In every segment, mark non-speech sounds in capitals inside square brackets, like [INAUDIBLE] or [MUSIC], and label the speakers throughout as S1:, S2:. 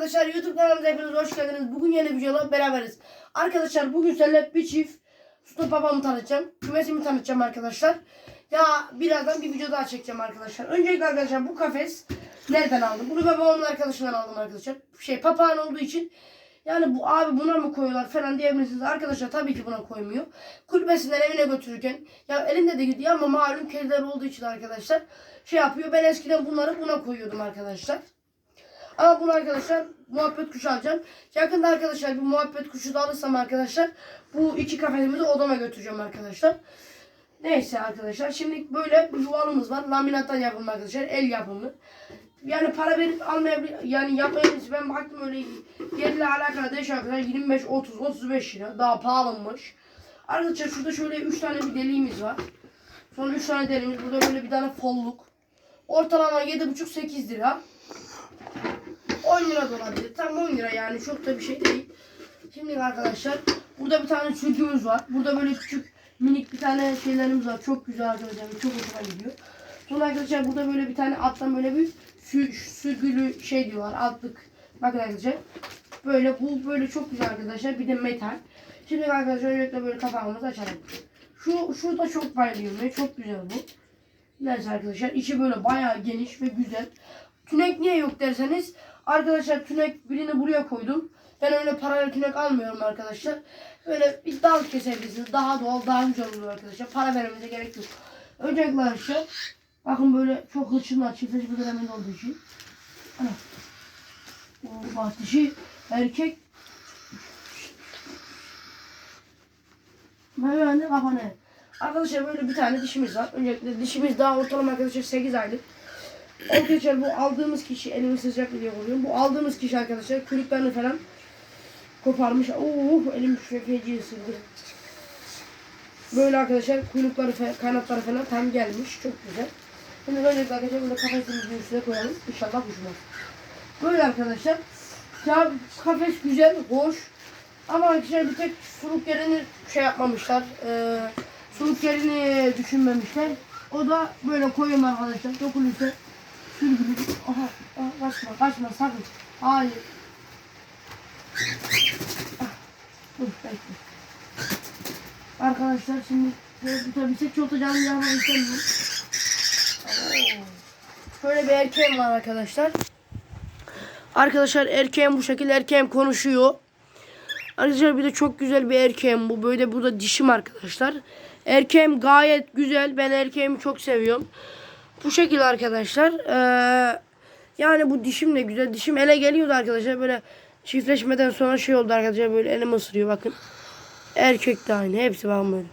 S1: arkadaşlar YouTube kanalımıza hepiniz hoş geldiniz. Bugün yeni videoda beraberiz. Arkadaşlar bugün seninle bir çift Sultan babamı tanıtacağım. Kümesimi tanıtacağım arkadaşlar. Ya birazdan bir video daha çekeceğim arkadaşlar. Öncelikle arkadaşlar bu kafes nereden aldım? Bunu babamın arkadaşından aldım arkadaşlar. Şey papağan olduğu için yani bu abi buna mı koyuyorlar falan diyebilirsiniz. Arkadaşlar tabii ki buna koymuyor. Kulübesinden evine götürürken ya elinde de gidiyor ama malum kediler olduğu için arkadaşlar şey yapıyor. Ben eskiden bunları buna koyuyordum arkadaşlar. Ama bunu arkadaşlar muhabbet kuşu alacağım. Yakında arkadaşlar bir muhabbet kuşu da alırsam arkadaşlar bu iki kafesimi de odama götüreceğim arkadaşlar. Neyse arkadaşlar şimdi böyle bir yuvalımız var. Laminattan yapılma arkadaşlar. El yapımı. Yani para verip almayabilir yani yapmayabiliriz. Ben baktım öyle yerle alakalı değişiyor arkadaşlar. 25, 30, 35 lira. Daha pahalıymış. Arkadaşlar şurada şöyle 3 tane bir deliğimiz var. Sonra 3 tane deliğimiz. Burada böyle bir tane folluk. Ortalama 7,5-8 lira. 10 lira da olabilir. Tam 10 lira yani çok da bir şey değil. Şimdi arkadaşlar burada bir tane sürgümüz var. Burada böyle küçük minik bir tane şeylerimiz var. Çok güzel arkadaşlar. Çok hoşuma gidiyor. Sonra arkadaşlar burada böyle bir tane alttan böyle bir sü sürgülü şey diyorlar. Altlık. Bakın arkadaşlar. Böyle bu böyle çok güzel arkadaşlar. Bir de metal. Şimdi arkadaşlar öncelikle böyle kapağımızı açalım. Şu şurada çok bayılıyorum. Çok güzel bu. Neyse arkadaşlar içi böyle bayağı geniş ve güzel. Tünek niye yok derseniz arkadaşlar tünek birini buraya koydum. Ben öyle parayla tünek almıyorum arkadaşlar. Böyle bir dal kesebilirsiniz. Daha doğal, daha güzel oluyor arkadaşlar. Para vermenize gerek yok. Öncelikle arkadaşlar bakın böyle çok hırçınlar çiftleşme döneminde olduğu için. Ana. O bak dişi erkek Böyle kapanı. Arkadaşlar böyle bir tane dişimiz var. Öncelikle dişimiz daha ortalama arkadaşlar 8 aylık. Arkadaşlar bu aldığımız kişi elimi sıcak diye koyuyorum. Bu aldığımız kişi arkadaşlar kırıklarını falan koparmış. Oo elim feci ısırdı. Böyle arkadaşlar kuyrukları kanatları falan tam gelmiş. Çok güzel. Şimdi böyle arkadaşlar böyle kafesimizin üstüne koyalım. İnşallah uçmaz. Böyle arkadaşlar. Ya kafes güzel, hoş. Ama arkadaşlar bir tek suluk yerini şey yapmamışlar. Ee, suluk yerini düşünmemişler. O da böyle koyuyorum arkadaşlar. Dokunursa sürgülü. Kaçma, kaçma sakın. Hayır. Ah, Dur bekle. Arkadaşlar şimdi tutabilsek çok da canlı yanmak istemiyorum. Şöyle bir erkeğim var arkadaşlar. Arkadaşlar erkeğim bu şekilde erkeğim konuşuyor. Arkadaşlar bir de çok güzel bir erkeğim bu. Böyle bu da dişim arkadaşlar. Erkeğim gayet güzel. Ben erkeğimi çok seviyorum. Bu şekilde arkadaşlar. Ee, yani bu dişim de güzel. Dişim ele geliyordu arkadaşlar. Böyle çiftleşmeden sonra şey oldu arkadaşlar. Böyle elimi ısırıyor bakın. Erkek de aynı. Hepsi bakın böyle.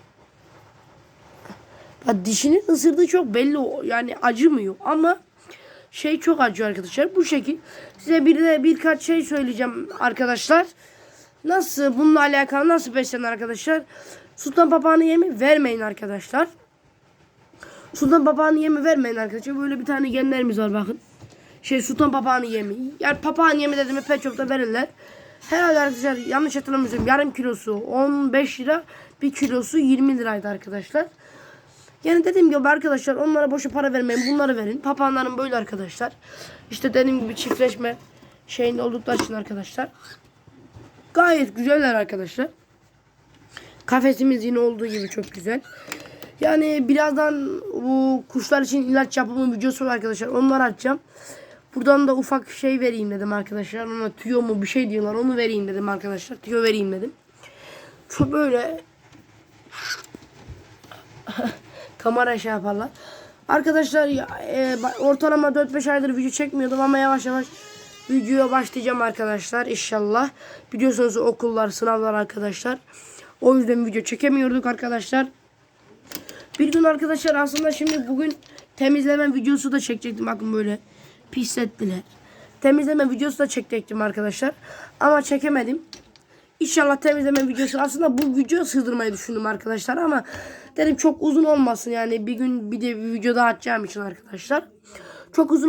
S1: Bak dişinin ısırdığı çok belli. Yani acımıyor ama şey çok acıyor arkadaşlar. Bu şekil. Size bir de birkaç şey söyleyeceğim arkadaşlar. Nasıl bununla alakalı nasıl beslenir arkadaşlar? Sultan papağanı yemi vermeyin arkadaşlar. Sultan papağanı yemi vermeyin arkadaşlar. Böyle bir tane genlerimiz var bakın. Şey sultan papağanı yemi. Yani papağan yemi dediğimi pet shop'ta verirler. Herhalde arkadaşlar yanlış hatırlamıyorsam yarım kilosu 15 lira. Bir kilosu 20 liraydı arkadaşlar. Yani dediğim gibi arkadaşlar onlara boşa para vermeyin. Bunları verin. Papağanların böyle arkadaşlar. İşte dediğim gibi çiftleşme şeyinde oldukları için arkadaşlar. Gayet güzeller arkadaşlar. Kafesimiz yine olduğu gibi çok güzel. Yani birazdan bu kuşlar için ilaç yapımı videosu var arkadaşlar. Onları açacağım. Buradan da ufak şey vereyim dedim arkadaşlar. Ona tüyo mu bir şey diyorlar. Onu vereyim dedim arkadaşlar. Tüyo vereyim dedim. Şu böyle [LAUGHS] kamera şey yaparlar. Arkadaşlar e, ortalama 4-5 aydır video çekmiyordum ama yavaş yavaş videoya başlayacağım arkadaşlar inşallah. Biliyorsunuz okullar, sınavlar arkadaşlar. O yüzden video çekemiyorduk arkadaşlar. Bir gün arkadaşlar aslında şimdi bugün temizleme videosu da çekecektim. Bakın böyle pislettiler. Temizleme videosu da çekecektim arkadaşlar. Ama çekemedim. İnşallah temizleme videosu. Aslında bu video sığdırmayı düşündüm arkadaşlar ama dedim çok uzun olmasın yani bir gün bir de bir video daha atacağım için arkadaşlar. Çok uzun